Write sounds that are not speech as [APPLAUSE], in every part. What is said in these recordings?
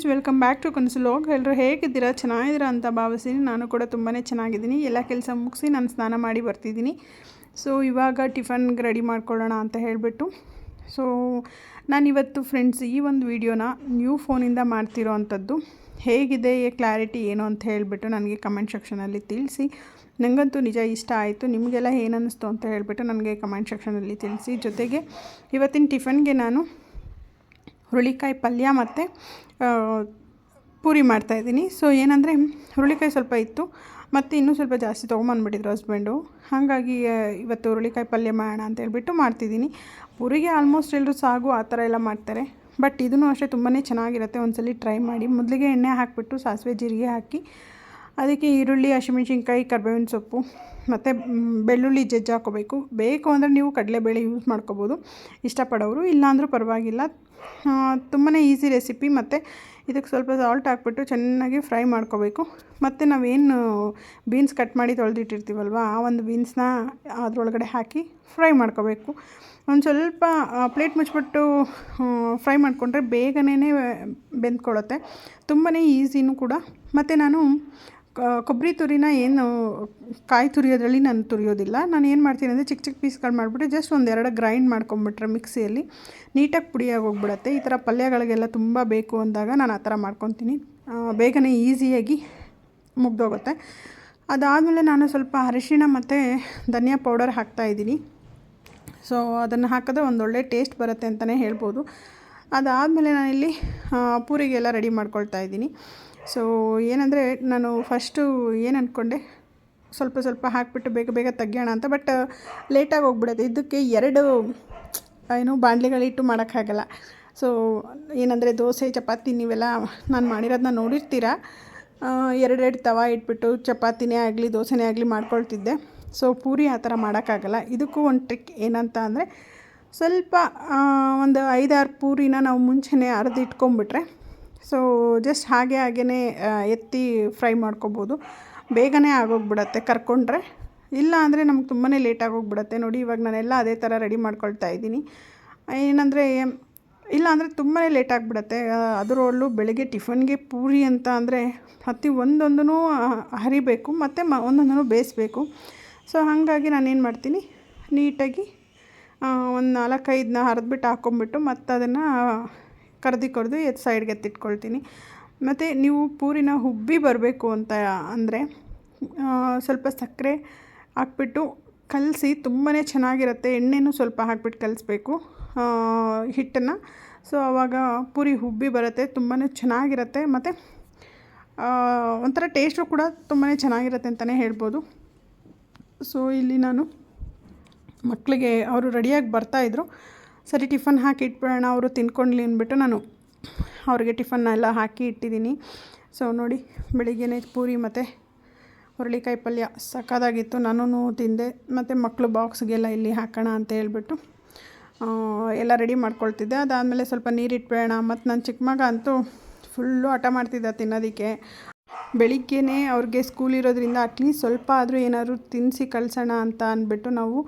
Friends, welcome back to ಕನಸುಲೋಗ್ ಎಲ್ಲರೂ ಹೇಗಿದ್ದೀರಾ? ಚೆನ್ನಾಗಿದ್ದೀರಾ ಅಂತ ಭಾವಿಸ್ತೀನಿ. ನಾನು ಕೂಡ ತುಂಬಾ ಚೆನ್ನಾಗಿದ್ದೀನಿ. ಎಲ್ಲ ಕೆಲಸ ಮುಗಿಸಿ ನಾನು ಸ್ನಾನ ಮಾಡಿ ಬರ್ತಿದ್ದೀನಿ. ಸೊ ಇವಾಗ ಟಿಫನ್ಗೆ ರೆಡಿ ಮಾಡ್ಕೊಳ್ಳೋಣ ಅಂತ ಹೇಳಿಬಿಟ್ಟು. ಸೊ ನಾನಿವತ್ತು ಫ್ರೆಂಡ್ಸ್, ಈ ಒಂದು ವೀಡಿಯೋನ ನ್ಯೂ ಫೋನಿಂದ ಮಾಡ್ತಿರೋ ಅಂಥದ್ದು. ಹೇಗಿದೆ ಕ್ಲಾರಿಟಿ ಏನು ಅಂತ ಹೇಳಿಬಿಟ್ಟು ನನಗೆ ಕಮೆಂಟ್ ಸೆಕ್ಷನಲ್ಲಿ ತಿಳಿಸಿ. ನನಗಂತೂ ನಿಜ ಇಷ್ಟ ಆಯಿತು. ನಿಮಗೆಲ್ಲ ಏನು ಅನ್ನಿಸ್ತು ಅಂತ ಹೇಳಿಬಿಟ್ಟು ನನಗೆ ಕಮೆಂಟ್ ಸೆಕ್ಷನಲ್ಲಿ ತಿಳಿಸಿ. ಜೊತೆಗೆ ಇವತ್ತಿನ ಟಿಫನ್ಗೆ ನಾನು ಹುರುಳಿಕಾಯಿ ಪಲ್ಯ ಮತ್ತು ಪೂರಿ ಮಾಡ್ತಾಯಿದ್ದೀನಿ ಸೊ ಏನಂದರೆ ಹುರುಳಿಕಾಯಿ ಸ್ವಲ್ಪ ಇತ್ತು, ಮತ್ತು ಇನ್ನೂ ಸ್ವಲ್ಪ ಜಾಸ್ತಿ ತೊಗೊಂಬಂದ್ಬಿಟ್ಟಿದ್ರು ಹಸ್ಬೆಂಡು ಹಾಗಾಗಿ ಇವತ್ತು ಹುರುಳಿಕಾಯಿ ಪಲ್ಯ ಮಾಡೋಣ ಅಂತ ಹೇಳ್ಬಿಟ್ಟು ಮಾಡ್ತಿದ್ದೀನಿ. ಪೂರಿಗೆ ಆಲ್ಮೋಸ್ಟ್ ಎಲ್ಲರೂ ಸಾಗು ಆ ಥರ ಎಲ್ಲ ಮಾಡ್ತಾರೆ. ಬಟ್ ಇದೂ ಅಷ್ಟೇ ತುಂಬಾ ಚೆನ್ನಾಗಿರುತ್ತೆ. ಒಂದ್ಸಲಿ ಟ್ರೈ ಮಾಡಿ. ಮೊದಲಿಗೆ ಎಣ್ಣೆ ಹಾಕಿಬಿಟ್ಟು ಸಾಸಿವೆ, ಜೀರಿಗೆ ಹಾಕಿ ಅದಕ್ಕೆ ಈರುಳ್ಳಿ, ಹಸಿಮೆಣ್ಸಿನ್ಕಾಯಿ, ಕರ್ಬೇವಿನ ಸೊಪ್ಪು, ಮತ್ತು ಬೆಳ್ಳುಳ್ಳಿ ಜಜ್ಜಿ ಹಾಕೋಬೇಕು ಬೇಕು ಅಂದರೆ ನೀವು ಕಡಲೆಬೇಳೆ ಯೂಸ್ ಮಾಡ್ಕೋಬೋದು. ಇಷ್ಟಪಡೋರು, ಇಲ್ಲಾಂದರೂ ಪರವಾಗಿಲ್ಲ. ತುಂಬಾ ಈಸಿ ರೆಸಿಪಿ ಮತ್ತು ಇದಕ್ಕೆ ಸ್ವಲ್ಪ ಸಾಲ್ಟ್ ಹಾಕ್ಬಿಟ್ಟು ಚೆನ್ನಾಗಿ ಫ್ರೈ ಮಾಡ್ಕೋಬೇಕು. ಮತ್ತು ನಾವೇನು ಬೀನ್ಸ್ ಕಟ್ ಮಾಡಿ ತೊಳೆದಿಟ್ಟಿರ್ತೀವಲ್ವ, ಆ ಒಂದು ಬೀನ್ಸ್ನ ಅದರೊಳಗಡೆ ಹಾಕಿ ಫ್ರೈ ಮಾಡ್ಕೋಬೇಕು. ಒಂದು ಸ್ವಲ್ಪ ಪ್ಲೇಟ್ ಮುಚ್ಚಿಬಿಟ್ಟು ಫ್ರೈ ಮಾಡಿಕೊಂಡ್ರೆ ಬೇಗನೆ ಬೆಂದ್ಕೊಳ್ಳುತ್ತೆ ತುಂಬಾ ಈಸಿನೂ ಕೂಡ. ಮತ್ತು ನಾನು ಕೊಬ್ಬರಿ ತುರಿನ ಏನು, ಕಾಯಿ ತುರಿಯೋದ್ರಲ್ಲಿ ನಾನು ತುರಿಯೋದಿಲ್ಲ. ನಾನು ಏನು ಮಾಡ್ತೀನಿ ಅಂದರೆ ಚಿಕ್ಕ ಚಿಕ್ಕ ಪೀಸ್ಗಳು ಮಾಡಿಬಿಟ್ಟು ಜಸ್ಟ್ ಒಂದೆರಡು ಗ್ರೈಂಡ್ ಮಾಡ್ಕೊಂಬಿಟ್ರೆ ಮಿಕ್ಸಿಯಲ್ಲಿ. ನೀಟಾಗಿ ಪುಡಿಯಾಗಿ ಹೋಗ್ಬಿಡತ್ತೆ. ಈ ಥರ ಪಲ್ಯಗಳಿಗೆಲ್ಲ ತುಂಬ ಬೇಕು ಅಂದಾಗ ನಾನು ಆ ಥರ ಮಾಡ್ಕೊತೀನಿ. ಬೇಗನೆ ಈಸಿಯಾಗಿ ಮುಗ್ದೋಗುತ್ತೆ. ಅದಾದಮೇಲೆ ನಾನು ಸ್ವಲ್ಪ ಅರಿಶಿಣ ಮತ್ತು ಧನಿಯಾ ಪೌಡರ್ ಹಾಕ್ತಾಯಿದ್ದೀನಿ ಸೊ ಅದನ್ನು ಹಾಕಿದ್ರೆ ಒಂದೊಳ್ಳೆ ಟೇಸ್ಟ್ ಬರುತ್ತೆ ಅಂತಲೇ ಹೇಳ್ಬೋದು. ಅದಾದಮೇಲೆ ನಾನಿಲ್ಲಿ ಪೂರಿಗೆಲ್ಲ ರೆಡಿ ಮಾಡ್ಕೊಳ್ತಾ ಇದ್ದೀನಿ. ಸೊ ಏನಂದರೆ, ನಾನು ಫಸ್ಟು ಏನು ಅಂದ್ಕೊಂಡೆ ಸ್ವಲ್ಪ ಸ್ವಲ್ಪ ಹಾಕಿಬಿಟ್ಟು ಬೇಗ ಬೇಗ ತೆಗಿಯೋಣ ಅಂತ, ಬಟ್ ಲೇಟಾಗಿ ಹೋಗ್ಬಿಡುತ್ತೆ ಇದಕ್ಕೆ ಎರಡು, ಏನು ಬಾಣಲೆಗಳಿಟ್ಟು ಮಾಡೋಕ್ಕಾಗಲ್ಲ. ಸೊ ಏನಂದರೆ, ದೋಸೆ, ಚಪಾತಿ, ನೀವೆಲ್ಲ ನಾನು ಮಾಡಿರೋದನ್ನ ನೋಡಿರ್ತೀರ? ಎರಡೆರಡು ತವ ಇಟ್ಬಿಟ್ಟು ಚಪಾತಿನೇ ಆಗಲಿ, ದೋಸೆನೇ ಆಗಲಿ ಮಾಡ್ಕೊಳ್ತಿದ್ದೆ. ಸೊ ಪೂರಿ ಆ ಥರ ಮಾಡೋಕ್ಕಾಗಲ್ಲ. ಇದಕ್ಕೂ ಒಂದು ಟ್ರಿಕ್ ಏನಂತ ಅಂದರೆ ಸ್ವಲ್ಪ ಒಂದು ಐದಾರು ಪೂರಿನ ನಾವು ಮುಂಚೆನೇ ಇಟ್ಕೊಂಬಿಟ್ರೆ ಸೊ ಜಸ್ಟ್ ಹಾಗೆ ಹಾಗೇ ಎತ್ತಿ ಫ್ರೈ ಮಾಡ್ಕೊಬೋದು. ಬೇಗನೆ ಆಗೋಗ್ಬಿಡತ್ತೆ ಕರ್ಕೊಂಡ್ರೆ. ಇಲ್ಲ ಅಂದರೆ ನಮ್ಗೆ ತುಂಬಾ ಲೇಟ್ ಆಗೋಗ್ಬಿಡತ್ತೆ. ನೋಡಿ, ಇವಾಗ ನಾನೆಲ್ಲ ಅದೇ ಥರ ರೆಡಿ ಮಾಡ್ಕೊಳ್ತಾ ಇದ್ದೀನಿ. ಏನಂದರೆ, ಇಲ್ಲ ಅಂದರೆ ತುಂಬಾ ಲೇಟ್ ಆಗಿಬಿಡತ್ತೆ. ಅದರಲ್ಲೂ ಬೆಳಗ್ಗೆ ಟಿಫನ್ಗೆ ಪೂರಿ ಅಂತ ಅಂದರೆ ಪ್ರತಿ ಒಂದೊಂದೂ ಹರಿಬೇಕು. ಮತ್ತು ಮ, ಒಂದೊಂದನ್ನು ಬೇಯಿಸ್ಬೇಕು. ಸೊ ಹಾಗಾಗಿ ನಾನೇನು ಮಾಡ್ತೀನಿ, ನೀಟಾಗಿ ಒಂದು ನಾಲ್ಕೈದನ್ನ ಹರಿದ್ಬಿಟ್ಟು ಹಾಕ್ಕೊಂಬಿಟ್ಟು ಮತ್ತು ಅದನ್ನು ಕರ್ದು ಕರೆದು ಎತ್ತು ಸೈಡ್ಗೆ ಎತ್ತಿಟ್ಕೊಳ್ತೀನಿ. ಮತ್ತು ನೀವು ಪೂರಿನ ಹುಬ್ಬಿ ಬರಬೇಕು ಅಂತ ಅಂದರೆ ಸ್ವಲ್ಪ ಸಕ್ಕರೆ ಹಾಕ್ಬಿಟ್ಟು ಕಲಸಿ ತುಂಬಾ ಚೆನ್ನಾಗಿರುತ್ತೆ. ಎಣ್ಣೆನೂ ಸ್ವಲ್ಪ ಹಾಕ್ಬಿಟ್ಟು ಕಲಿಸ್ಬೇಕು ಹಿಟ್ಟನ್ನು. ಸೊ ಆವಾಗ ಪೂರಿ ಹುಬ್ಬಿ ಬರುತ್ತೆ ತುಂಬಾ ಚೆನ್ನಾಗಿರುತ್ತೆ. ಮತ್ತು ಒಂಥರ ಟೇಸ್ಟು ಕೂಡ ತುಂಬಾ ಚೆನ್ನಾಗಿರುತ್ತೆ ಅಂತಲೇ ಹೇಳ್ಬೋದು. ಸೊ ಇಲ್ಲಿ ನಾನು ಮಕ್ಕಳಿಗೆ ಅವರು ರೆಡಿಯಾಗಿ ಬರ್ತಾಯಿದ್ರು ಸರಿ, ಟಿಫನ್ ಹಾಕಿ ಇಟ್ಬಿಡೋಣ, ಅವರು ತಿನ್ಕೊಂಡ್ಲಿ ಅಂದ್ಬಿಟ್ಟು ನಾನು ಅವ್ರಿಗೆ ಟಿಫನ್ನ ಎಲ್ಲ ಹಾಕಿ ಇಟ್ಟಿದ್ದೀನಿ. ಸೊ ನೋಡಿ, ಬೆಳಿಗ್ಗೆನೇ ಪೂರಿ ಮತ್ತು ಹುರುಳಿಕಾಯಿ ಪಲ್ಯ ಸಕ್ಕದಾಗಿತ್ತು. ನಾನು ತಿಂದೆ. ಮತ್ತು ಮಕ್ಕಳು ಬಾಕ್ಸ್ಗೆಲ್ಲ ಇಲ್ಲಿ ಹಾಕೋಣ ಅಂತ ಹೇಳ್ಬಿಟ್ಟು ಎಲ್ಲ ರೆಡಿ ಮಾಡ್ಕೊಳ್ತಿದ್ದೆ. ಅದಾದಮೇಲೆ ಸ್ವಲ್ಪ ನೀರಿಟ್ಬೇಡ ಮತ್ತು ನನ್ನ ಚಿಕ್ಕ ಮಗ ಅಂತೂ ಫುಲ್ಲು ಹಠ ಮಾಡ್ತಿದ್ದ ತಿನ್ನೋದಕ್ಕೆ. ಬೆಳಿಗ್ಗೆನೇ ಅವ್ರಿಗೆ ಸ್ಕೂಲ್ ಇರೋದ್ರಿಂದ ಅಟ್ಲೀಸ್ಟ್ ಸ್ವಲ್ಪ ಆದರೂ ಏನಾದ್ರು ತಿನ್ನಿಸಿ ಕಳಿಸೋಣ ಅಂತ ಅಂದ್ಬಿಟ್ಟು ನಾವು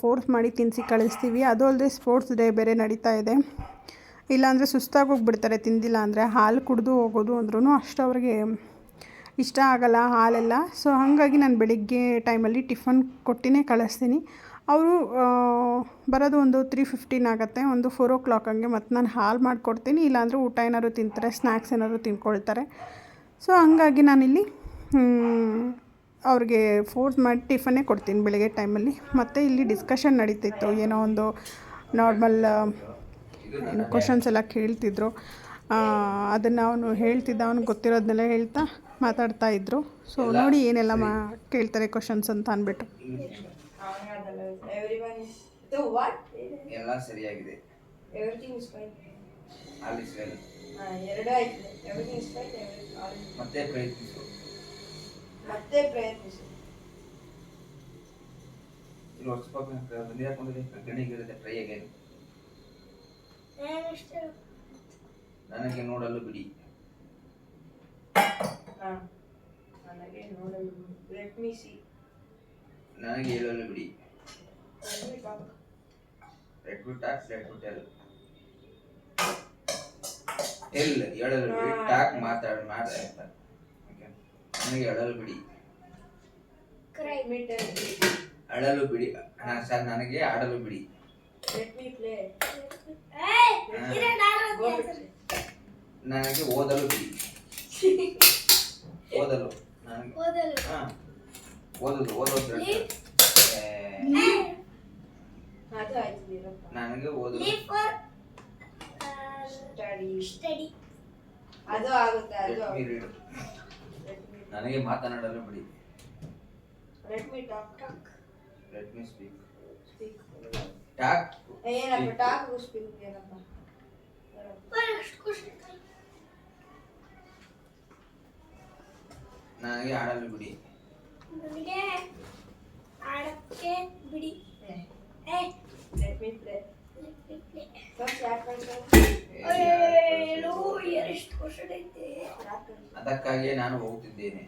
ಫೋರ್ಸ್ ಮಾಡಿ ತಿನ್ನಿಸಿ ಕಳಿಸ್ತೀವಿ. ಅದು ಅಲ್ಲದೆ ಸ್ಪೋರ್ಟ್ಸ್ ಡೇ ಬೇರೆ ನಡೀತಾ ಇದೆ. ಇಲ್ಲಾಂದರೆ ಸುಸ್ತಾಗಿ ಹೋಗ್ಬಿಡ್ತಾರೆ, ತಿಂದಿಲ್ಲ ಅಂದರೆ. ಹಾಲು ಕುಡಿದು ಹೋಗೋದು ಅಂದ್ರೂ ಅಷ್ಟು ಅವ್ರಿಗೆ ಇಷ್ಟ ಆಗಲ್ಲ ಹಾಲೆಲ್ಲ. ಸೊ ಹಾಗಾಗಿ ನಾನು ಬೆಳಿಗ್ಗೆ ಟೈಮಲ್ಲಿ ಟಿಫನ್ ಕೊಟ್ಟಿನೇ ಕಳಿಸ್ತೀನಿ. ಅವರು ಬರೋದು ಒಂದು ತ್ರೀ ಫಿಫ್ಟೀನ್ ಆಗುತ್ತೆ. ಒಂದು ಫೋರ್ ಓ ಕ್ಲಾಕ್ ಹಂಗೆ ಮತ್ತು ನಾನು ಹಾಲು ಮಾಡಿಕೊಡ್ತೀನಿ. ಇಲ್ಲಾಂದರೆ ಊಟ ಏನಾದ್ರು ತಿಂತಾರೆ ಸ್ನ್ಯಾಕ್ಸ್ ಏನಾದ್ರು ತಿನ್ಕೊಳ್ತಾರೆ ಸೊ ಹಂಗಾಗಿ ನಾನಿಲ್ಲಿ ಅವ್ರಿಗೆ ಫೋರ್ಸ್ ಮಾಡಿ ಟಿಫನ್ನೇ ಕೊಡ್ತೀನಿ ಬೆಳಗ್ಗೆ ಟೈಮಲ್ಲಿ ಮತ್ತು ಇಲ್ಲಿ ಡಿಸ್ಕಷನ್ ನಡೀತಿತ್ತು. ಏನೋ ಒಂದು ನಾರ್ಮಲ್ ಏನು ಕ್ವಶನ್ಸ್ ಎಲ್ಲ ಕೇಳ್ತಿದ್ರು. ಅದನ್ನು ಅವನು ಹೇಳ್ತಿದ್ದ ಅವ್ನಿಗೆ ಗೊತ್ತಿರೋದನ್ನೆಲ್ಲ ಹೇಳ್ತಾ ಮಾತಾಡ್ತಾ ಇದ್ರು. ಸೊ ನೋಡಿ ಏನೆಲ್ಲ ಮಾ ಕೇಳ್ತಾರೆ ಕ್ವಶನ್ಸ್ ಅಂತ ಅಂದ್ಬಿಟ್ಟು? ಎಲ್ಲ ಸರಿಯಾಗಿದೆ. Everything is fine. All is well ಹಾ, ಎರಡು ಆಯ್ತು? ಎವ್ರಿಥಿಂಗ್ ಇಸ್ ಫೈನ್ ಮತ್ತೆ ಪ್ರಯತ್ನಿಸು. ಮತ್ತೆ ಪ್ರಯತ್ನಿಸು ಇಲ್ಲಿ ಹೊಸಪಾಪ ಬಂದಿ ಹಾಕೊಂಡಿದೆ ಗಣಿಗಿರುತ್ತೆ ಟ್ರೈ ಅಗೇನ್ ನನಗೆ ನೋಡಲು ಬಿಡಿ. ನನಗೆ ನೋಡಲು ಲೆಟ್ ಮೀ ಸಿ ನನಗೆ ಹೇಳಲು ಬಿಡಿ. ಲೆಟ್ ಟಾಕ್ ಟೆಲ್ ಇಲ್ಲ ಹೇಳಲು ಬಿಡಿ. ಟಾಕ್ ಮಾತಾಡ್ ಮಾತಾಡ್ತಾರೆ ಓಕೆ? ನನಗೆ ಅಳಲು ಬಿಡಿ. Cry. ಅಳಲು ಬಿಡಿ. ಹಾ ಸರ್ ನನಗೆ ಆಡಲು ಬಿಡಿ. Let me play. Go. ನನಗೆ ಓದಲು ಬಿಡಿ. [LAUGHS] ಓದಲು. ನನಗೆ ಹಾ. ಓದೋದು ಓದೋದು. ಏ, ನನಗೆ ಓದಲು. ಅದು ಆಗುತ್ತೆ ಅದು ಆಗುತ್ತೆ. ಅದು ನನಗೆ ಮಾತನಾಡಲು ಬಿಡಿ. Let me talk Redmi let me speak Speak. Talk ಏನಪ್ಪ ಟಾಕ್ ಸ್ಪೀಕ್ ಏನಪ್ಪ? ನನಗೆ ಆಡಲು ಬಿಡಿ. ಬಿಡಿ. ಲೆಟ್ ಮೀ ಪ್ಲೇ ಅದಕ್ಕಾಗಿಯೇ ನಾನು ಹೋಗುತ್ತಿದ್ದೇನೆ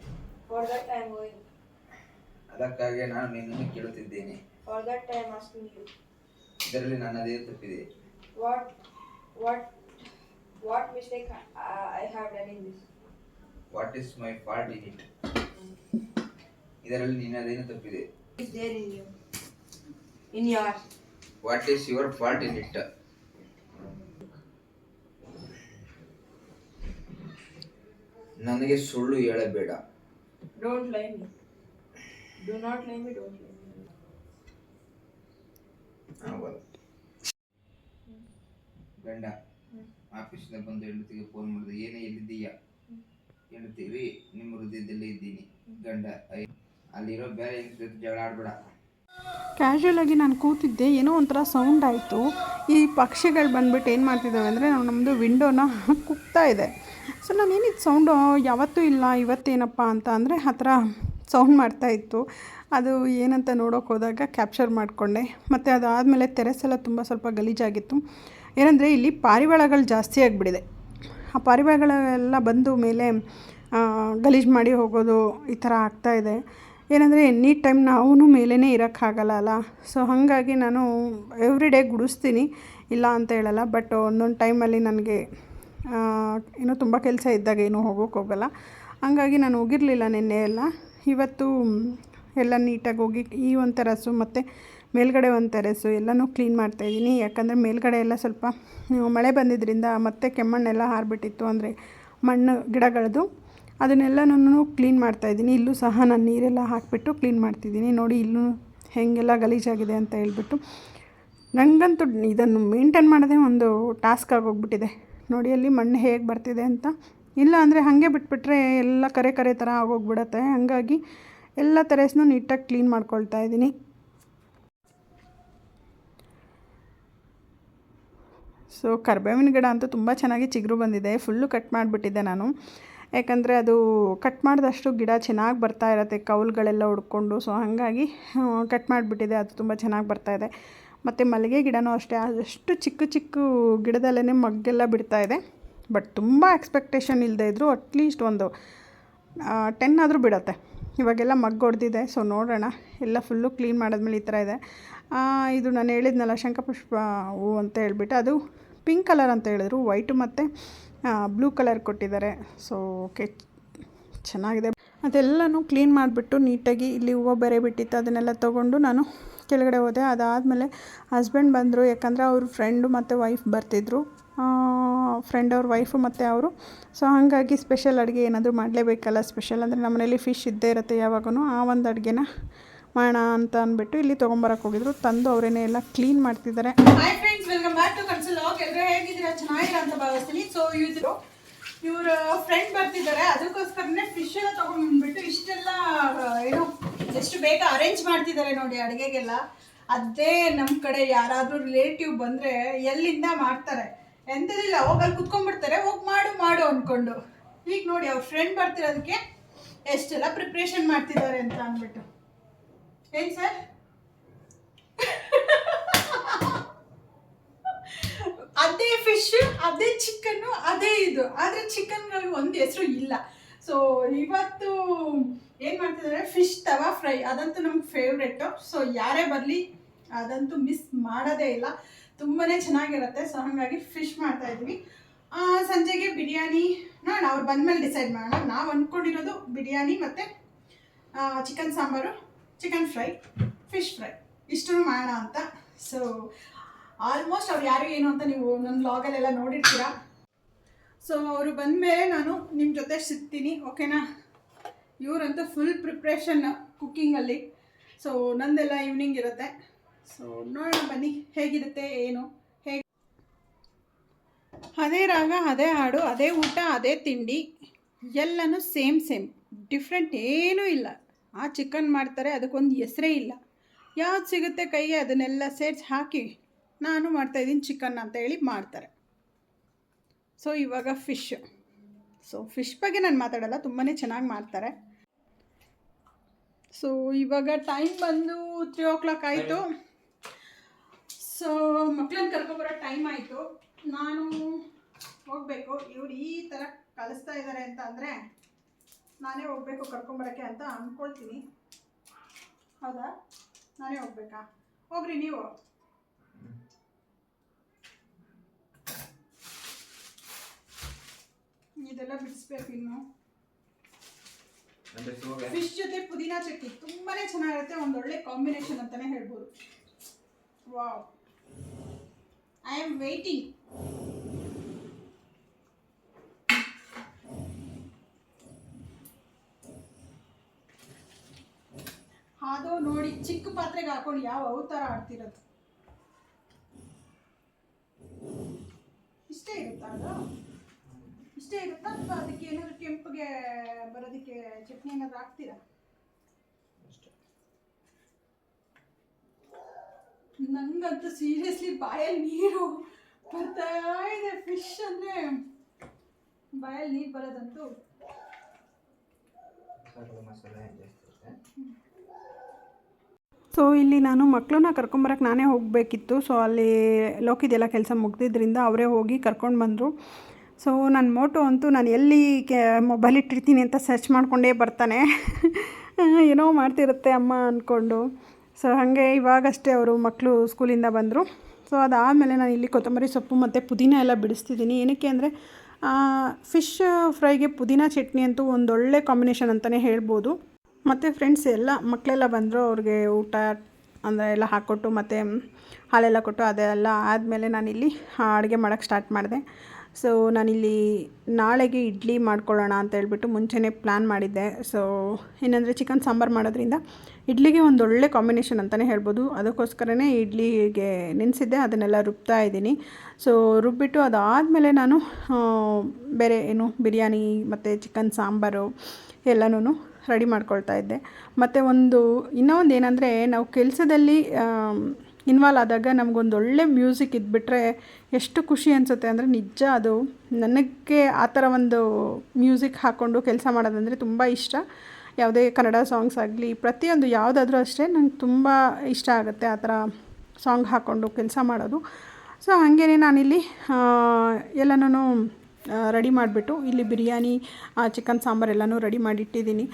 ಅದಕ್ಕಾಗಿಯೇ ನಾನು ನಿನ್ನನ್ನು ಕೇಳುತ್ತಿದ್ದೇನೆ. ಇದರಲ್ಲಿ ನನ್ನದೇ ತಪ್ಪಿದೆ. What what what mistake I have done in this what is my fault in it ಇದರಲ್ಲಿ ನಿನ್ನದೇನು ತಪ್ಪಿದೆ. Is there in you in your what is your fault in it ನನಗೆ ಸುಳ್ಳು ಹೇಳಬೇಡ. Don't lie me. Do not lie me don't lie. ಗಂಡ ಆಫೀಸಿಂದ ಬಂದು ಹೆಂಡತಿಗೆ ಫೋನ್ ಮಾಡಿದೆ ಏನೇ ಎಲ್ಲಿದ್ದೀಯಾ ಹೆಂಡತಿ ನಿಮ್ಮ ಹೃದಯದಲ್ಲೇ ಇದ್ದೀನಿ. ಗಂಡ ಅಲ್ಲಿರೋ ಬೇರೆ ಜೊತೆ ಜಗಳ ಆಡ್ಬೇಡ. ಕ್ಯಾಶುಯಲ್ ಆಗಿ ನಾನು ಕೂತಿದ್ದೆ, ಏನೋ ಒಂಥರ ಸೌಂಡ್ ಆಯಿತು. ಈ ಪಕ್ಷಿಗಳು ಬಂದ್ಬಿಟ್ಟು ಏನು ಮಾಡ್ತಿದ್ದಾವೆ ಅಂದರೆ ನಾವು ನಮ್ಮದು ವಿಂಡೋನ [LAUGHS] ಕುಗ್ತಾ ಇದೆ. ಸೊ ನಾನು ಏನಿದು ಸೌಂಡು ಯಾವತ್ತೂ ಇಲ್ಲ, ಇವತ್ತೇನಪ್ಪ ಅಂತ ಅಂದರೆ ಆ ಥರ ಸೌಂಡ್ ಮಾಡ್ತಾ ಇತ್ತು. ಅದು ಏನಂತ ನೋಡೋಕೆ ಹೋದಾಗ ಕ್ಯಾಪ್ಚರ್ ಮಾಡಿಕೊಂಡೆ. ಮತ್ತು ಅದಾದಮೇಲೆ ತೆರೆಸೆಲ್ಲ ತುಂಬ ಸ್ವಲ್ಪ ಗಲೀಜಾಗಿತ್ತು. ಏನಂದರೆ, ಇಲ್ಲಿ ಪಾರಿವಾಳಗಳು ಜಾಸ್ತಿ ಆಗಿಬಿಟ್ಟಿದೆ. ಆ ಪಾರಿವಾಳಗಳೆಲ್ಲ ಬಂದು ಮೇಲೆ ಗಲೀಜು ಮಾಡಿ ಹೋಗೋದು ಈ ಥರ ಆಗ್ತಾಯಿದೆ ಏನಂದರೆ ಎನಿ ಟೈಮ್ ನಾವೂ ಮೇಲೇ ಇರೋಕ್ಕಾಗಲ್ಲ ಅಲ್ಲ? ಸೊ ಹಾಗಾಗಿ ನಾನು ಎವ್ರಿ ಡೇ ಗುಡಿಸ್ತೀನಿ, ಇಲ್ಲ ಅಂತ ಹೇಳಲ್ಲ ಬಟ್ ಒಂದೊಂದು ಟೈಮಲ್ಲಿ ನನಗೆ ಏನೋ ತುಂಬ ಕೆಲಸ ಇದ್ದಾಗ ಏನೂ ಹೋಗೋಕ್ಕೋಗಲ್ಲ ಹಂಗಾಗಿ ನಾನು ಹೋಗಿರಲಿಲ್ಲ ನಿನ್ನೆ ಎಲ್ಲ. ಇವತ್ತು ಎಲ್ಲ ನೀಟಾಗಿ ಹೋಗಿ, ಈ ಒಂದು ತೆರಸು ಮತ್ತು ಮೇಲ್ಗಡೆ ಒಂದು ತೆರೆಸು ಎಲ್ಲನೂ ಕ್ಲೀನ್ ಮಾಡ್ತಾಯಿದ್ದೀನಿ ಯಾಕಂದರೆ ಮೇಲ್ಗಡೆ ಎಲ್ಲ ಸ್ವಲ್ಪ ಮಳೆ ಬಂದಿದ್ದರಿಂದ ಮತ್ತೆ ಕೆಮ್ಮಣ್ಣೆಲ್ಲ ಹಾರಿಬಿಟ್ಟಿತ್ತು. ಅಂದರೆ ಮಣ್ಣು ಗಿಡಗಳದ್ದು ಅದನ್ನೆಲ್ಲನೂ ಕ್ಲೀನ್ ಮಾಡ್ತಾಯಿದ್ದೀನಿ ಇಲ್ಲೂ ಸಹ ನಾನು ನೀರೆಲ್ಲ ಹಾಕಿಬಿಟ್ಟು ಕ್ಲೀನ್ ಮಾಡ್ತಿದ್ದೀನಿ. ನೋಡಿ ಇಲ್ಲೂ ಹೇಗೆಲ್ಲ ಗಲೀಜಾಗಿದೆ ಅಂತ ಹೇಳ್ಬಿಟ್ಟು. ನನಗಂತೂ ಇದನ್ನು ಮೇಂಟೈನ್ ಮಾಡೋದೇ ಒಂದು ಟಾಸ್ಕ್ ಆಗೋಗ್ಬಿಟ್ಟಿದೆ. ನೋಡಿ ಅಲ್ಲಿ ಮಣ್ಣು ಹೇಗೆ ಬರ್ತಿದೆ ಅಂತ. ಇಲ್ಲ ಅಂದರೆ ಹಾಗೆ ಬಿಟ್ಬಿಟ್ರೆ ಎಲ್ಲ ಕರೆ ಕರೆ ಥರ ಆಗೋಗ್ಬಿಡತ್ತೆ. ಹಾಗಾಗಿ ಎಲ್ಲ ಥರಸ್ನು ನೀಟಾಗಿ ಕ್ಲೀನ್ ಮಾಡ್ಕೊಳ್ತಾ ಇದ್ದೀನಿ. ಸೊ ಕರ್ಬೇವಿನ ಗಿಡ ಅಂತೂ ತುಂಬ ಚೆನ್ನಾಗಿ ಚಿಗುರು ಬಂದಿದೆ. ಫುಲ್ಲು ಕಟ್ ಮಾಡಿಬಿಟ್ಟಿದ್ದೆ ನಾನು. ಯಾಕಂದರೆ ಅದು ಕಟ್ ಮಾಡಿದಷ್ಟು ಗಿಡ ಚೆನ್ನಾಗಿ ಬರ್ತಾ ಇರತ್ತೆ, ಕೌಲ್ಗಳೆಲ್ಲ ಹುಡ್ಕೊಂಡು. ಸೊ ಹಾಗಾಗಿ ಕಟ್ ಮಾಡಿಬಿಟ್ಟಿದೆ. ಅದು ತುಂಬ ಚೆನ್ನಾಗಿ ಬರ್ತಾ ಇದೆ. ಮತ್ತು ಮಲ್ಲಿಗೆ ಗಿಡನೂ ಅಷ್ಟೇ. ಅದಷ್ಟು ಚಿಕ್ಕ ಚಿಕ್ಕ ಗಿಡದಲ್ಲೇ ಮಗ್ಗೆಲ್ಲ ಬಿಡ್ತಾ ಇದೆ. ಬಟ್ ತುಂಬ ಎಕ್ಸ್ಪೆಕ್ಟೇಷನ್ ಇಲ್ಲದೆ ಇದ್ದರೂ ಅಟ್ಲೀಸ್ಟ್ ಒಂದು ಟೆನ್ ಆದರೂ ಬಿಡತ್ತೆ. ಇವಾಗೆಲ್ಲ ಮಗ್ಗು ಹೊಡೆದಿದೆ ಸೊ ನೋಡೋಣ. ಎಲ್ಲ ಫುಲ್ಲು ಕ್ಲೀನ್ ಮಾಡಿದ್ಮೇಲೆ ಈ ಥರ ಇದೆ. ಇದು ನಾನು ಹೇಳಿದ್ನಲ್ಲ, ಶಂಖಪುಷ್ಪ ಹೂ ಅಂತ ಹೇಳ್ಬಿಟ್ಟು. ಅದು ಪಿಂಕ್ ಕಲರ್ ಅಂತ ಹೇಳಿದ್ರು. ವೈಟು ಮತ್ತು ಬ್ಲೂ ಕಲರ್ ಕೊಟ್ಟಿದ್ದಾರೆ. ಸೊ ಓಕೆ ಚೆನ್ನಾಗಿದೆ. ಅದೆಲ್ಲನೂ ಕ್ಲೀನ್ ಮಾಡಿಬಿಟ್ಟು ನೀಟಾಗಿ ಇಲ್ಲಿ ಹೂವು ಬೇರೆ ಬಿಟ್ಟಿತ್ತು. ಅದನ್ನೆಲ್ಲ ತೊಗೊಂಡು ನಾನು ಕೆಳಗಡೆ ಹೋದೆ. ಅದಾದಮೇಲೆ ಹಸ್ಬೆಂಡ್ ಬಂದರು. ಯಾಕಂದರೆ ಅವ್ರ ಫ್ರೆಂಡು ಮತ್ತು ವೈಫ್ ಬರ್ತಿದ್ರು. ಫ್ರೆಂಡ್ ಅವ್ರ ವೈಫು ಮತ್ತು ಅವರು. ಸೊ ಹಾಗಾಗಿ ಸ್ಪೆಷಲ್ ಅಡುಗೆ ಏನಾದರೂ ಮಾಡಲೇಬೇಕಲ್ಲ? ಸ್ಪೆಷಲ್ ಅಂದರೆ ನಮ್ಮನೇಲಿ ಫಿಶ್ ಇದ್ದೇ ಇರುತ್ತೆ ಯಾವಾಗೂ ಆ ಒಂದು ಅಡುಗೆನ ಮಾಡೋಣ ಅಂತ ಅಂದ್ಬಿಟ್ಟು ಇಲ್ಲಿ ತೊಗೊಂಬರಕ್ಕೆ ಹೋಗಿದ್ರು. ತಂದು ಅವರೇನೆ ಎಲ್ಲ ಕ್ಲೀನ್ ಮಾಡ್ತಿದ್ದಾರೆ. ಇವ್ರ ಫ್ರೆಂಡ್ ಬರ್ತಿದ್ದಾರೆ. ಅದಕ್ಕೋಸ್ಕರನೇ ಫಿಶ್ ಎಲ್ಲ ತಗೊಂಡ್ಬಂದ್ಬಿಟ್ಟು ಇಷ್ಟೆಲ್ಲ, ಏನು ಎಷ್ಟು ಬೇಗ ಅರೇಂಜ್ ಮಾಡ್ತಿದ್ದಾರೆ ನೋಡಿ ಅಡುಗೆಗೆಲ್ಲ. ಅದೇ ನಮ್ಮ ಕಡೆ ಯಾರಾದರೂ ರಿಲೇಟಿವ್ ಬಂದರೆ ಎಲ್ಲಿಂದ ಮಾಡ್ತಾರೆ? ಎಂಥದಿಲ್ಲ ಹೋಗಿ ಅಲ್ಲಿ ಕುತ್ಕೊಂಡ್ಬಿಡ್ತಾರೆ. ಹೋಗಿ ಮಾಡು ಮಾಡು ಅಂದ್ಕೊಂಡು ಈಗ ನೋಡಿ, ಅವ್ರ ಫ್ರೆಂಡ್ ಬರ್ತಿರೋದಕ್ಕೆ ಎಷ್ಟೆಲ್ಲ ಪ್ರಿಪ್ರೇಷನ್ ಮಾಡ್ತಿದ್ದಾರೆ ಅಂತ ಅಂದ್ಬಿಟ್ಟು. ಏನು ಸರ್ [LAUGHS] ಅದೇ ಫಿಶ್ ಅದೇ ಚಿಕನ್ನು ಅದೇ ಇದು. ಆದರೆ ಚಿಕನ್ಗಳಿಗೆ ಒಂದು ಹೆಸರು ಇಲ್ಲ. ಸೊ ಇವತ್ತು ಏನು ಮಾಡ್ತಿದ್ದಾರೆ? ಫಿಶ್ ತವಾ ಫ್ರೈ ಅದಂತೂ ನಮ್ಗೆ ಫೇವ್ರೆಟು ಸೊ ಯಾರೇ ಬರಲಿ ಅದಂತೂ ಮಿಸ್ ಮಾಡೋದೇ ಇಲ್ಲ. ತುಂಬಾ ಚೆನ್ನಾಗಿರುತ್ತೆ. ಸೊ ಹಾಗಾಗಿ ಫಿಶ್ ಮಾಡ್ತಾ ಇದ್ವಿ ಆ, ಸಂಜೆಗೆ ಬಿರಿಯಾನಿ ನೋಡೋಣ. ಅವ್ರು ಬಂದಮೇಲೆ ಡಿಸೈಡ್ ಮಾಡೋಣ. ನಾವು ಅಂದ್ಕೊಂಡಿರೋದು ಬಿರಿಯಾನಿ ಮತ್ತು chicken sambar. Chicken fry fish fry ಇಷ್ಟನ್ನು ಮಾಡೋಣ ಅಂತ. ಸೊ ಆಲ್ಮೋಸ್ಟ್ ಅವ್ರು ಯಾರು ಏನು ಅಂತ ನೀವು ನನ್ನ ಲಾಗಲ್ಲೆಲ್ಲ ನೋಡಿರ್ತೀರಾ? ಸೊ ಅವರು ಬಂದಮೇಲೆ ನಾನು ನಿಮ್ಮ ಜೊತೆ ಸಿಗ್ತೀನಿ ಓಕೆನಾ ಇವರಂತೂ ಫುಲ್ ಪ್ರಿಪ್ರೇಷನ್ ಕುಕ್ಕಿಂಗಲ್ಲಿ ಸೊ ನಂದೆಲ್ಲ ಈವ್ನಿಂಗ್ ಇರುತ್ತೆ. ಸೊ ನೋಡೋಣ ಬನ್ನಿ, ಹೇಗಿರುತ್ತೆ, ಏನು, ಹೇಗೆ ಅದೇ ರಾಗ ಅದೇ ಹಾಡು, ಅದೇ ಊಟ, ಅದೇ ತಿಂಡಿ, ಎಲ್ಲನೂ ಸೇಮ್ ಸೇಮ್ ಡಿಫ್ರೆಂಟ್ ಏನೂ ಇಲ್ಲ. ಆ ಚಿಕನ್ ಮಾಡ್ತಾರೆ, ಅದಕ್ಕೊಂದು ಹೆಸರೇ ಇಲ್ಲ. ಯಾವ್ದು ಸಿಗುತ್ತೆ ಕೈಗೆ ಅದನ್ನೆಲ್ಲ ಸೇರಿಸಿ ಹಾಕಿ ನಾನು ಮಾಡ್ತಾಯಿದ್ದೀನಿ ಚಿಕನ್ ಅಂತ ಹೇಳಿ ಮಾಡ್ತಾರೆ. ಸೊ ಇವಾಗ ಫಿಶ್ ಸೊ ಫಿಶ್ ಬಗ್ಗೆ ನಾನು ಮಾತಾಡಲ್ಲ ತುಂಬಾ ಚೆನ್ನಾಗಿ ಮಾಡ್ತಾರೆ. ಸೊ ಇವಾಗ ಟೈಮ್ ಬಂದು ತ್ರೀ ಓ ಕ್ಲಾಕ್ ಆಯಿತು. ಸೊ ಮಕ್ಕಳನ್ನ ಕರ್ಕೊಬರೋ ಟೈಮ್ ಆಯಿತು. ನಾನು ಹೋಗಬೇಕು. ಇವ್ರು ಈ ಥರ ಕಲಿಸ್ತಾ ಇದ್ದಾರೆ ಅಂತ ಅಂದರೆ ನಾನೇ ಹೋಗ್ಬೇಕು ಕರ್ಕೊಂಬರೋಕ್ಕೆ ಅಂತ ಅಂದ್ಕೊಳ್ತೀನಿ ಹೌದಾ? ನಾನೇ ಹೋಗ್ಬೇಕಾ? ಹೋಗ್ರಿ ನೀವು. ಇದೆಲ್ಲ ಬಿಡಿಸ್ಬೇಕು ಇನ್ನು. ಫಿಶ್ ಜೊತೆ ಪುದೀನ ಚಟ್ನಿ ತುಂಬಾನೇ ಚೆನ್ನಾಗಿರುತ್ತೆ ಒಂದೊಳ್ಳೆ ಕಾಂಬಿನೇಷನ್ ಅಂತಾನೆ ಹೇಳ್ಬೋದು. ವಾವ್ ಐ ಆಮ್ ವೇಟಿಂಗ್ ಅದು ನೋಡಿ ಚಿಕ್ಕ ಪಾತ್ರೆಗೆ ಹಾಕೊಂಡು ಯಾವ ಅವತಾರ ಆಡ್ತಿರೋದು? ಇಷ್ಟೇ ಇರುತ್ತಾ ಅದು? ಇಷ್ಟೇ ಇರುತ್ತಾ ಅಥವಾ ಅದಕ್ಕೆ ಏನಾದ್ರು ಕೆಂಪಿಗೆ ಬರೋದಕ್ಕೆ ಚಟ್ನಿ ಏನಾದರೂ ಹಾಕ್ತೀರಾ? ನಂಗಂತೂ ಸೀರಿಯಸ್ಲಿ ಬಾಯಲ್ಲಿ ನೀರು ಬರ್ತಾ ಇದೆ ಫಿಶ್ ಅಂದರೆ ಬಾಯಲ್ಲಿ ನೀರು ಬರೋದಂತೂ. ಮಸಾಲೆ ಮಸಾಲೆ ಜಾಸ್ತಿ ಇರುತ್ತೆ. ಸೊ ಇಲ್ಲಿ ನಾನು ಮಕ್ಕಳನ್ನ ಕರ್ಕೊಂಬರಕ್ಕೆ ನಾನೇ ಹೋಗಬೇಕಿತ್ತು. ಸೊ ಅಲ್ಲಿ ಲೋಕಿದೆಲ್ಲ ಕೆಲಸ ಮುಗ್ದಿದ್ದರಿಂದ ಅವರೇ ಹೋಗಿ ಕರ್ಕೊಂಡು ಬಂದರು. ಸೊ ನನ್ನ ಮೋಟೋ ಅಂತೂ ನಾನು ಎಲ್ಲಿ ಕೆ ಮೊಬೈಲ್ ಇಟ್ಟಿರ್ತೀನಿ ಅಂತ ಸರ್ಚ್ ಮಾಡಿಕೊಂಡೇ ಬರ್ತಾನೆ. [LAUGHS] ಏನೋ ಮಾಡ್ತಿರುತ್ತೆ ಅಮ್ಮ ಅಂದ್ಕೊಂಡು ಸೊ ಹಾಗೆ ಇವಾಗಷ್ಟೇ ಅವರು ಮಕ್ಕಳು ಸ್ಕೂಲಿಂದ ಬಂದರು. ಸೊ ಅದಾದಮೇಲೆ ನಾನು ಇಲ್ಲಿ ಕೊತ್ತಂಬರಿ ಸೊಪ್ಪು ಮತ್ತು ಪುದೀನ ಎಲ್ಲ ಬಿಡಿಸ್ತಿದ್ದೀನಿ. ಏನಕ್ಕೆ ಅಂದರೆ ಫಿಶ್ ಫ್ರೈಗೆ ಪುದೀನ ಚಟ್ನಿ ಅಂತೂ ಒಂದೊಳ್ಳೆ ಕಾಂಬಿನೇಷನ್ ಅಂತಲೇ ಹೇಳ್ಬೋದು. ಮತ್ತು ಫ್ರೆಂಡ್ಸ್ ಎಲ್ಲ ಮಕ್ಕಳೆಲ್ಲ ಬಂದರು ಅವ್ರಿಗೆ ಊಟ ಅಂದರೆ ಎಲ್ಲ ಹಾಕ್ಕೊಟ್ಟು ಮತ್ತು ಹಾಲೆಲ್ಲ ಕೊಟ್ಟು ಅದೆಲ್ಲ ಆದಮೇಲೆ ನಾನಿಲ್ಲಿ ಅಡುಗೆ ಮಾಡೋಕ್ಕೆ ಸ್ಟಾರ್ಟ್ ಮಾಡಿದೆ. ಸೊ ನಾನಿಲ್ಲಿ ನಾಳೆಗೆ ಇಡ್ಲಿ ಮಾಡ್ಕೊಳ್ಳೋಣ ಅಂತ ಹೇಳ್ಬಿಟ್ಟು ಮುಂಚೆನೇ ಪ್ಲ್ಯಾನ್ ಮಾಡಿದ್ದೆ. ಸೊ ಏನಂದರೆ ಚಿಕನ್ ಸಾಂಬಾರು ಮಾಡೋದ್ರಿಂದ ಇಡ್ಲಿಗೆ ಒಂದು ಒಳ್ಳೆ ಕಾಂಬಿನೇಷನ್ ಅಂತಲೇ ಹೇಳ್ಬೋದು. ಅದಕ್ಕೋಸ್ಕರನೇ ಇಡ್ಲಿಗೆ ನೆನೆಸಿದ್ದೆ, ಅದನ್ನೆಲ್ಲ ರುಬ್ತಾ ಇದ್ದೀನಿ. ಸೊ ರುಬ್ಬಿಟ್ಟು ಅದಾದಮೇಲೆ ನಾನು ಬೇರೆ ಏನು ಬಿರಿಯಾನಿ ಮತ್ತು ಚಿಕನ್ ಸಾಂಬಾರು ಎಲ್ಲನೂ ರೆಡಿ ಮಾಡ್ಕೊಳ್ತಾ ಇದ್ದೆ. ಮತ್ತು ಒಂದು, ಇನ್ನೂ ಒಂದು ಏನಂದರೆ ನಾವು ಕೆಲಸದಲ್ಲಿ ಇನ್ವಾಲ್ವ್ ಆದಾಗ ನಮಗೊಂದು ಒಳ್ಳೆ ಮ್ಯೂಸಿಕ್ ಇದ್ಬಿಟ್ರೆ ಎಷ್ಟು ಖುಷಿ ಅನಿಸುತ್ತೆ ಅಂದರೆ ನಿಜ ಅದು ನನಗೆ ಆ ಥರ ಒಂದು ಮ್ಯೂಸಿಕ್ ಹಾಕ್ಕೊಂಡು ಕೆಲಸ ಮಾಡೋದಂದರೆ ತುಂಬ ಇಷ್ಟ. ಯಾವುದೇ ಕನ್ನಡ ಸಾಂಗ್ಸ್ ಆಗಲಿ, ಪ್ರತಿಯೊಂದು ಯಾವುದಾದ್ರೂ ಅಷ್ಟೇ ನಂಗೆ ತುಂಬ ಇಷ್ಟ ಆಗುತ್ತೆ ಆ ಥರ ಸಾಂಗ್ ಹಾಕ್ಕೊಂಡು ಕೆಲಸ ಮಾಡೋದು. ಸೊ ಹಾಗೇ ನಾನಿಲ್ಲಿ ಎಲ್ಲನೂ ರೆಡಿ ಮಾಡಿಬಿಟ್ಟು ಇಲ್ಲಿ ಬಿರಿಯಾನಿ ಚಿಕನ್ ಸಾಂಬಾರು ಎಲ್ಲನೂ ರೆಡಿ ಮಾಡಿಟ್ಟಿದ್ದೀನಿ.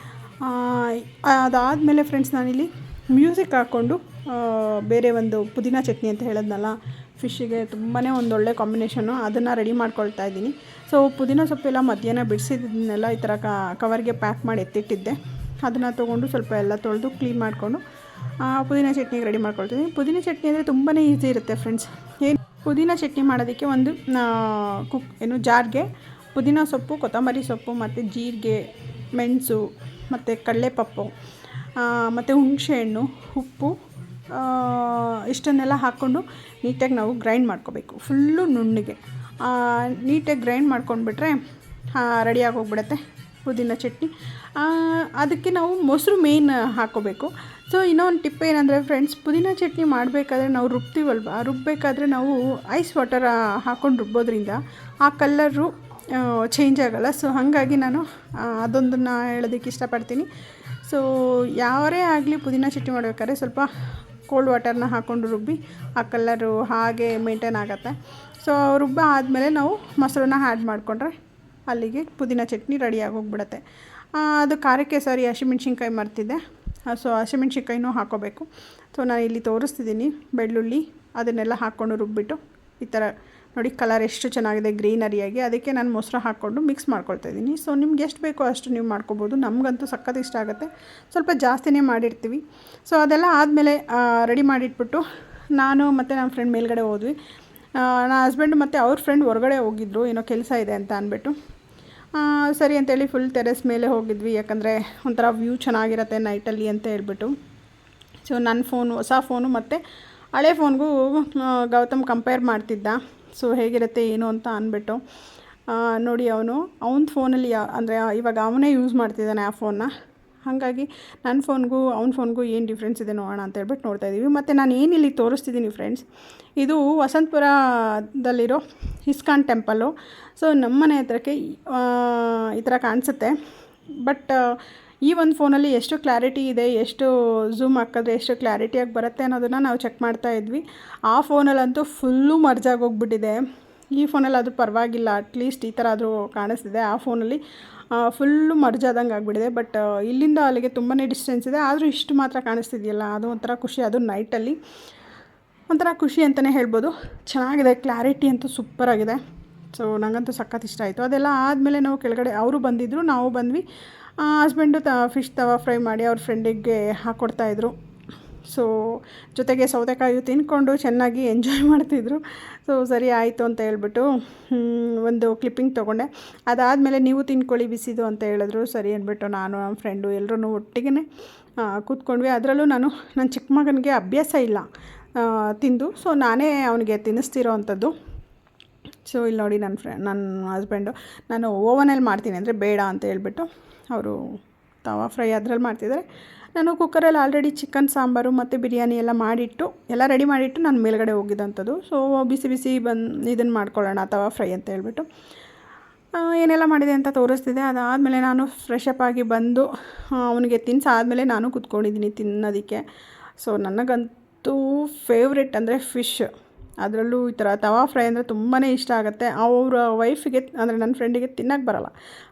ಅದಾದಮೇಲೆ ಫ್ರೆಂಡ್ಸ್ ನಾನಿಲ್ಲಿ ಮ್ಯೂಸಿಕ್ ಹಾಕ್ಕೊಂಡು ಬೇರೆ ಒಂದು ಪುದೀನ ಚಟ್ನಿ ಅಂತ ಹೇಳಿದ್ನಲ್ಲ ಫಿಶ್ಶಿಗೆ ತುಂಬಾ ಒಂದೊಳ್ಳೆ ಕಾಂಬಿನೇಷನು ಅದನ್ನು ರೆಡಿ ಮಾಡ್ಕೊಳ್ತಾ ಇದ್ದೀನಿ. ಸೊ ಪುದೀನ ಸೊಪ್ಪೆಲ್ಲ ಮಧ್ಯಾಹ್ನ ಬಿಡಿಸಿದ್ದನ್ನೆಲ್ಲ ಈ ಥರ ಕವರ್ಗೆ ಪ್ಯಾಕ್ ಮಾಡಿ ಎತ್ತಿಟ್ಟಿದ್ದೆ. ಅದನ್ನು ತೊಗೊಂಡು ಸ್ವಲ್ಪ ಎಲ್ಲ ತೊಳೆದು ಕ್ಲೀನ್ ಮಾಡಿಕೊಂಡು ಪುದೀನ ಚಟ್ನಿಗೆ ರೆಡಿ ಮಾಡ್ಕೊಳ್ತೀನಿ ಪುದೀನ ಚಟ್ನಿ ಅಂದರೆ ತುಂಬಾ ಈಸಿ ಇರುತ್ತೆ ಫ್ರೆಂಡ್ಸ್ ಏನು, ಪುದೀನ ಚಟ್ನಿ ಮಾಡೋದಕ್ಕೆ ಒಂದು ಕುಕ್ ಏನು, ಜಾರ್ಗೆ ಪುದೀನ ಸೊಪ್ಪು, ಕೊತ್ತಂಬರಿ ಸೊಪ್ಪು ಮತ್ತು ಜೀರಿಗೆ, ಮೆಣಸು ಮತ್ತು ಕಡಲೆಪಪ್ಪು ಮತ್ತು ಹುಣಸೆಹಣ್ಣು, ಉಪ್ಪು ಇಷ್ಟನ್ನೆಲ್ಲ ಹಾಕ್ಕೊಂಡು ನೀಟಾಗಿ ನಾವು ಗ್ರೈಂಡ್ ಮಾಡ್ಕೋಬೇಕು. ಫುಲ್ಲು ನುಣ್ಣಗೆ. ನೀಟಾಗಿ ಗ್ರೈಂಡ್ ಮಾಡ್ಕೊಂಡ್ಬಿಟ್ರೆ ರೆಡಿಯಾಗಿ ಹೋಗ್ಬಿಡತ್ತೆ ಪುದೀನ ಚಟ್ನಿ. ಅದಕ್ಕೆ ನಾವು ಮೊಸರು ಮೇಯ್ನ್ ಹಾಕ್ಕೋಬೇಕು. ಸೊ ಇನ್ನೊಂದು ಟಿಪ್ ಏನಂದರೆ ಫ್ರೆಂಡ್ಸ್ ಪುದೀನ ಚಟ್ನಿ ಮಾಡಬೇಕಾದ್ರೆ ನಾವು ರುಬ್ತೀವಲ್ವ? ರುಬ್ಬಬೇಕಾದ್ರೆ ನಾವು ಐಸ್ ವಾಟರ್ ಹಾಕ್ಕೊಂಡು ರುಬ್ಬೋದ್ರಿಂದ ಆ ಕಲ್ಲರು ಚೇಂಜ್ ಆಗೋಲ್ಲ. ಸೊ ಹಾಗಾಗಿ ನಾನು ಅದೊಂದನ್ನು ಹೇಳೋದಕ್ಕೆ ಇಷ್ಟಪಡ್ತೀನಿ. ಸೊ ಯಾರೇ ಆಗಲಿ ಪುದೀನ ಚಟ್ನಿ ಮಾಡಬೇಕಾದ್ರೆ ಸ್ವಲ್ಪ ಕೋಲ್ಡ್ ವಾಟರ್ನ ಹಾಕ್ಕೊಂಡು ರುಬ್ಬಿ, ಆ ಕಲ್ಲರು ಹಾಗೆ ಮೇಂಟೈನ್ ಆಗುತ್ತೆ. ಸೊ ರುಬ್ಬ ಆದಮೇಲೆ ನಾವು ಮೊಸರನ್ನ ಆ್ಯಡ್ ಮಾಡಿಕೊಂಡ್ರೆ ಅಲ್ಲಿಗೆ ಪುದೀನ ಚಟ್ನಿ ರೆಡಿಯಾಗಿ ಹೋಗ್ಬಿಡುತ್ತೆ ಅದು ಖಾರಕ್ಕೆ ಸಾರಿ ಹಸಿಮೆಣ್ಸಿನ್ಕಾಯಿ ಮರ್ತಿದ್ದೆ ಸೊ ಹಸಿಮೆಣ್ಸಿನ್ಕಾಯಿನೂ ಹಾಕೋಬೇಕು. ಸೊ ನಾನು ಇಲ್ಲಿ ತೋರಿಸ್ತಿದ್ದೀನಿ, ಬೆಳ್ಳುಳ್ಳಿ, ಅದನ್ನೆಲ್ಲ ಹಾಕ್ಕೊಂಡು ರುಬ್ಬಿಟ್ಟು ಈ ಥರ ನೋಡಿ ಕಲರ್ ಎಷ್ಟು ಚೆನ್ನಾಗಿದೆ ಗ್ರೀನರಿಯಾಗಿ ಅದಕ್ಕೆ ನಾನು ಮೊಸರು ಹಾಕ್ಕೊಂಡು ಮಿಕ್ಸ್ ಮಾಡ್ಕೊಳ್ತಾ ಇದ್ದೀನಿ. ಸೊ ನಿಮ್ಗೆ ಎಷ್ಟು ಬೇಕೋ ಅಷ್ಟು ನೀವು ಮಾಡ್ಕೊಬೋದು. ನಮಗಂತೂ ಸಖತ್ ಇಷ್ಟ ಆಗುತ್ತೆ. ಸ್ವಲ್ಪ ಜಾಸ್ತಿನೇ ಮಾಡಿರ್ತೀವಿ. ಸೊ ಅದೆಲ್ಲ ಆದಮೇಲೆ ರೆಡಿ ಮಾಡಿಟ್ಬಿಟ್ಟು ನಾನು ಮತ್ತು ನಮ್ಮ ಫ್ರೆಂಡ್ ಮೇಲ್ಗಡೆ ಹೋದ್ವಿ. ನನ್ನ ಹಸ್ಬೆಂಡ್ ಮತ್ತು ಅವ್ರ ಫ್ರೆಂಡ್ ಹೊರಗಡೆ ಹೋಗಿದ್ರು. ಏನೋ ಕೆಲಸ ಇದೆ ಅಂತ ಅಂದ್ಬಿಟ್ಟು. ಸರಿ ಅಂತೇಳಿ ಫುಲ್ ಟೆರೆಸ್ ಮೇಲೆ ಹೋಗಿದ್ವಿ. ಯಾಕಂದರೆ ಒಂಥರ ವ್ಯೂ ಚೆನ್ನಾಗಿರತ್ತೆ ನೈಟಲ್ಲಿ ಅಂತ ಹೇಳ್ಬಿಟ್ಟು. ಸೊ ನನ್ನ ಫೋನು ಹೊಸ ಫೋನು ಮತ್ತು ಹಳೆ ಫೋನ್ಗೂ ಗೌತಮ್ ಕಂಪೇರ್ ಮಾಡ್ತಿದ್ದ. ಸೊ ಹೇಗಿರುತ್ತೆ, ಏನು ಅಂತ ಅಂದ್ಬಿಟ್ಟು ನೋಡಿ ಅವನು, ಅವನ ಫೋನಲ್ಲಿ, ಅಂದರೆ, ಇವಾಗ ಅವನೇ ಯೂಸ್ ಮಾಡ್ತಿದ್ದಾನೆ ಆ ಫೋನ್ನ ಹಾಗಾಗಿ ನನ್ನ ಫೋನ್ಗೂ ಅವ್ನ ಫೋನ್ಗೂ ಏನು ಡಿಫ್ರೆನ್ಸ್ ಇದೆ ನೋಡೋಣ ಅಂತ ಹೇಳ್ಬಿಟ್ಟು ನೋಡ್ತಾ ಇದ್ದೀವಿ ಮತ್ತು ನಾನು ಏನಿಲ್ಲಿ ತೋರಿಸ್ತಿದ್ದೀನಿ ಫ್ರೆಂಡ್ಸ್ ಇದು ವಸಂತಪುರದಲ್ಲಿರೋ ಇಸ್ಕಾನ್ ಟೆಂಪಲ್ಲು ಸೊ ನಮ್ಮ ಮನೆ ಹತ್ರಕ್ಕೆ ಈ ಥರ ಕಾಣಿಸುತ್ತೆ. ಬಟ್ ಈ ಒಂದು ಫೋನಲ್ಲಿ ಎಷ್ಟು ಕ್ಲಾರಿಟಿ ಇದೆ, ಎಷ್ಟು ಝೂಮ್ ಹಾಕಿದ್ರೆ ಎಷ್ಟು ಕ್ಲಾರಿಟಿಯಾಗಿ ಬರುತ್ತೆ ಅನ್ನೋದನ್ನು ನಾವು ಚೆಕ್ ಮಾಡ್ತಾ ಇದ್ವಿ. ಆ ಫೋನಲ್ಲಂತೂ ಫುಲ್ಲು ಮರ್ಜಾಗಿ ಹೋಗ್ಬಿಟ್ಟಿದೆ ಈ ಫೋನಲ್ಲಿ ಅದು ಪರವಾಗಿಲ್ಲ ಅಟ್ಲೀಸ್ಟ್ ಈ ಥರ ಆದರೂ ಕಾಣಿಸ್ತಿದೆ ಆ ಫೋನಲ್ಲಿ. ಫುಲ್ಲು ಮರ್ಜಾದಂಗೆ ಆಗಿಬಿಟ್ಟಿದೆ. ಬಟ್ ಇಲ್ಲಿಂದ ಅಲ್ಲಿಗೆ ತುಂಬಾ ಡಿಸ್ಟೆನ್ಸ್ ಇದೆ. ಆದರೂ ಇಷ್ಟು ಮಾತ್ರ ಕಾಣಿಸ್ತಿದೆಯಲ್ಲ, ಅದು ಒಂಥರ ಖುಷಿ. ಅದು ನೈಟಲ್ಲಿ ಒಂಥರ ಖುಷಿ ಅಂತಲೇ ಹೇಳ್ಬೋದು. ಚೆನ್ನಾಗಿದೆ ಕ್ಲಾರಿಟಿ ಅಂತೂ ಸೂಪರಾಗಿದೆ ಸೊ ನನಗಂತೂ ಸಖತ್ ಇಷ್ಟ ಆಯಿತು. ಅದೆಲ್ಲ ಆದಮೇಲೆ ನಾವು ಕೆಳಗಡೆ, ಅವರು ಬಂದಿದ್ದರು ನಾವು ಬಂದ್ವಿ. ಹಸ್ಬೆಂಡು ತ ಫಿಶ್ ತವಾ ಫ್ರೈ ಮಾಡಿ ಅವ್ರ ಫ್ರೆಂಡಿಗೆ ಹಾಕ್ಕೊಡ್ತಾಯಿದ್ರು ಸೊ ಜೊತೆಗೆ ಸೌತೆಕಾಯಿ ತಿನ್ಕೊಂಡು ಚೆನ್ನಾಗಿ ಎಂಜಾಯ್ [LAUGHS] ಮಾಡ್ತಿದ್ರು. ಸೊ ಸರಿ ಆಯಿತು ಅಂತ ಹೇಳ್ಬಿಟ್ಟು ಒಂದು ಕ್ಲಿಪ್ಪಿಂಗ್ ತೊಗೊಂಡೆ. ಅದಾದಮೇಲೆ ನೀವು ತಿನ್ಕೊಳ್ಳಿ ಬಿಸಿದು ಅಂತ ಹೇಳಿದ್ರು. ಸರಿ ಅಂದ್ಬಿಟ್ಟು ನಾನು ನಮ್ಮ ಫ್ರೆಂಡು ಎಲ್ಲರೂ ಒಟ್ಟಿಗೆ ಕೂತ್ಕೊಂಡ್ವಿ. ಅದರಲ್ಲೂ ನಾನು ನನ್ನ ಚಿಕ್ಕ ಮಗನಿಗೆ ಅಭ್ಯಾಸ ಇಲ್ಲ ತಿಂದು. ಸೊ ನಾನೇ ಅವನಿಗೆ ತಿನ್ನಿಸ್ತಿರೋ ಅಂಥದ್ದು. ಸೊ, ಇಲ್ಲಿ ನೋಡಿ ನನ್ನ ಫ್ರೆ ನನ್ನ ಹಸ್ಬೆಂಡು ನಾನು ಓವನಲ್ಲಿ ಮಾಡ್ತೀನಿ ಅಂದರೆ ಬೇಡ ಅಂತ ಹೇಳ್ಬಿಟ್ಟು ಅವರು ತವಾ ಫ್ರೈ ಅದರಲ್ಲಿ ಮಾಡ್ತಿದ್ದಾರೆ ನಾನು ಕುಕ್ಕರಲ್ಲಿ ಆಲ್ರೆಡಿ ಚಿಕನ್ ಸಾಂಬಾರು ಮತ್ತು ಬಿರಿಯಾನಿ ಎಲ್ಲ ಮಾಡಿಟ್ಟು, ಎಲ್ಲ ರೆಡಿ ಮಾಡಿಟ್ಟು ನಾನು ಮೇಲ್ಗಡೆ ಹೋಗಿದ್ದಂಥದ್ದು ಸೊ ಬಿಸಿ ಬಿಸಿ ಬಂದು ಇದನ್ನು ಮಾಡ್ಕೊಳ್ಳೋಣ ತವಾ ಫ್ರೈ ಅಂತ ಹೇಳ್ಬಿಟ್ಟು. ಏನೆಲ್ಲ ಮಾಡಿದೆ ಅಂತ ತೋರಿಸ್ತಿದೆ. ಅದಾದಮೇಲೆ ನಾನು ಫ್ರೆಶ್ ಅಪ್ ಆಗಿ ಬಂದು ಅವನಿಗೆ ತಿನ್ಸಾದ್ಮೇಲೆ ನಾನು ಕುತ್ಕೊಂಡಿದ್ದೀನಿ ತಿನ್ನೋದಕ್ಕೆ. ಸೊ ನನಗಂತೂ ಫೇವ್ರೆಟ್ ಅಂದರೆ ಫಿಶ್ ಅದರಲ್ಲೂ ಈ ಥರ ತವಾ ಫ್ರೈ ಅಂದರೆ ತುಂಬಾ ಇಷ್ಟ ಆಗುತ್ತೆ. ಅವರ ವೈಫಿಗೆ ಅಂದರೆ ನನ್ನ ಫ್ರೆಂಡಿಗೆ ತಿನ್ನೋಕ್ಕೆ ಬರಲ್ಲ.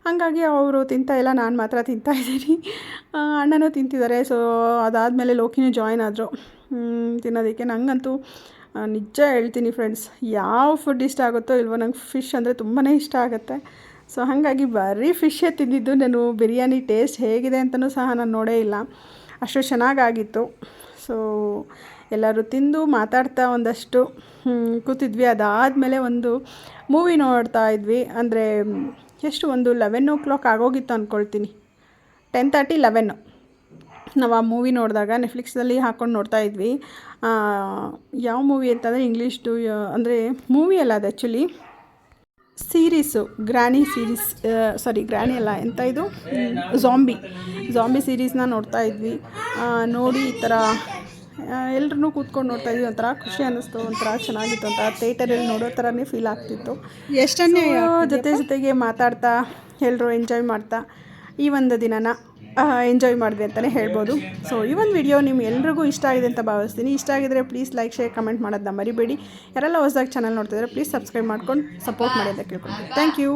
ಹಾಗಾಗಿ ಅವರು ತಿಂತಾ ಇಲ್ಲ ನಾನು ಮಾತ್ರ ತಿಂತಾ ಇದ್ದೀನಿ. ಆ, ಅಣ್ಣನೂ ತಿಂತಿದ್ದಾರೆ. ಸೊ ಅದಾದಮೇಲೆ ಲೋಕಿನೂ ಜಾಯ್ನ್ ಆದರು. ತಿನ್ನೋದಕ್ಕೆ. ನನಗಂತೂ ನಿಜ ಹೇಳ್ತೀನಿ ಫ್ರೆಂಡ್ಸ್ ಯಾವ ಫುಡ್ ಇಷ್ಟ ಆಗುತ್ತೋ ಇಲ್ವೋ ನಂಗೆ ಫಿಶ್ ಅಂದರೆ ತುಂಬಾ ಇಷ್ಟ ಆಗುತ್ತೆ. ಸೊ ಹಾಗಾಗಿ ಬರೀ ಫಿಶ್ಶೇ ತಿಂದಿದ್ದು ನಾನು ಬಿರಿಯಾನಿ ಟೇಸ್ಟ್ ಹೇಗಿದೆ ಅಂತಲೂ ಸಹ ನಾನು ನೋಡೇ ಇಲ್ಲ. ಅಷ್ಟು ಚೆನ್ನಾಗಾಗಿತ್ತು. ಸೊ ಎಲ್ಲರೂ ತಿಂದು ಮಾತಾಡ್ತಾ ಒಂದಷ್ಟು ಕೂತಿದ್ವಿ. ಅದಾದಮೇಲೆ ಒಂದು ಮೂವಿ ನೋಡ್ತಾ ಇದ್ವಿ. ಅಂದರೆ, ಎಷ್ಟು ಒಂದು ಲೆವೆನ್ ಓ ಕ್ಲಾಕ್ ಆಗೋಗಿತ್ತು ಅಂದ್ಕೊಳ್ತೀನಿ ಟೆನ್ ತರ್ಟಿ ಲೆವೆನ್ನು ನಾವು ಆ ಮೂವಿ ನೋಡಿದಾಗ ನೆಟ್ಫ್ಲಿಕ್ಸಲ್ಲಿ ಹಾಕ್ಕೊಂಡು ನೋಡ್ತಾ ಇದ್ವಿ. ಯಾವ ಮೂವಿ ಅಂತಂದರೆ ಇಂಗ್ಲೀಷ್ದು ಅಂದರೆ ಮೂವಿ ಅಲ್ಲ ಅದು actually series granny series sorry granny ಅಲ್ಲ, ಎಂತ ಇದು? ಝಾಂಬಿ ಝಾಂಬಿ ಸೀರೀಸ್ನ ನೋಡ್ತಾ ಇದ್ವಿ. ನೋಡಿ ಈ ಥರ ಎಲ್ಲರೂ ಕೂತ್ಕೊಂಡು ನೋಡ್ತಾ ಇದ್ವಿ ಒಂಥರ ಖುಷಿ ಅನ್ನಿಸ್ತು ಒಂಥರ ಚೆನ್ನಾಗಿತ್ತು ಅಂತ ಥಿಯೇಟರಲ್ಲಿ ನೋಡೋ ಥರನೇ ಫೀಲ್ ಆಗ್ತಿತ್ತು. ಎಷ್ಟನ್ನೇ ಜೊತೆ ಜೊತೆಗೆ ಮಾತಾಡ್ತಾ ಎಲ್ಲರೂ ಎಂಜಾಯ್ ಮಾಡ್ತಾ ಈ ಒಂದು ದಿನನ ಎಂಜಾಯ್ ಮಾಡಿದೆ ಅಂತಲೇ ಹೇಳ್ಬೋದು. ಸೊ ಈ ಒಂದು ವಿಡಿಯೋ ನಿಮ್ಗೆ ಎಲ್ರಿಗೂ ಇಷ್ಟ ಆಗಿದೆ ಅಂತ ಭಾವಿಸ್ತೀನಿ. ಇಷ್ಟ ಆಗಿದ್ರೆ ಪ್ಲೀಸ್ ಲೈಕ್ ಶೇರ್ ಕಮೆಂಟ್ ಮಾಡೋದನ್ನ ಮರಿಬೇಡಿ. ಯಾರೆಲ್ಲ ಹೊಸದಾಗಿ ಚಾನಲ್ ನೋಡ್ತಿದ್ರೆ ಪ್ಲೀಸ್ ಸಬ್ಸ್ಕ್ರೈಬ್ ಮಾಡ್ಕೊಂಡು ಸಪೋರ್ಟ್ ಮಾಡಿ ಅಂತ ಕೇಳ್ಕೊಳ್ತೀನಿ. Thank you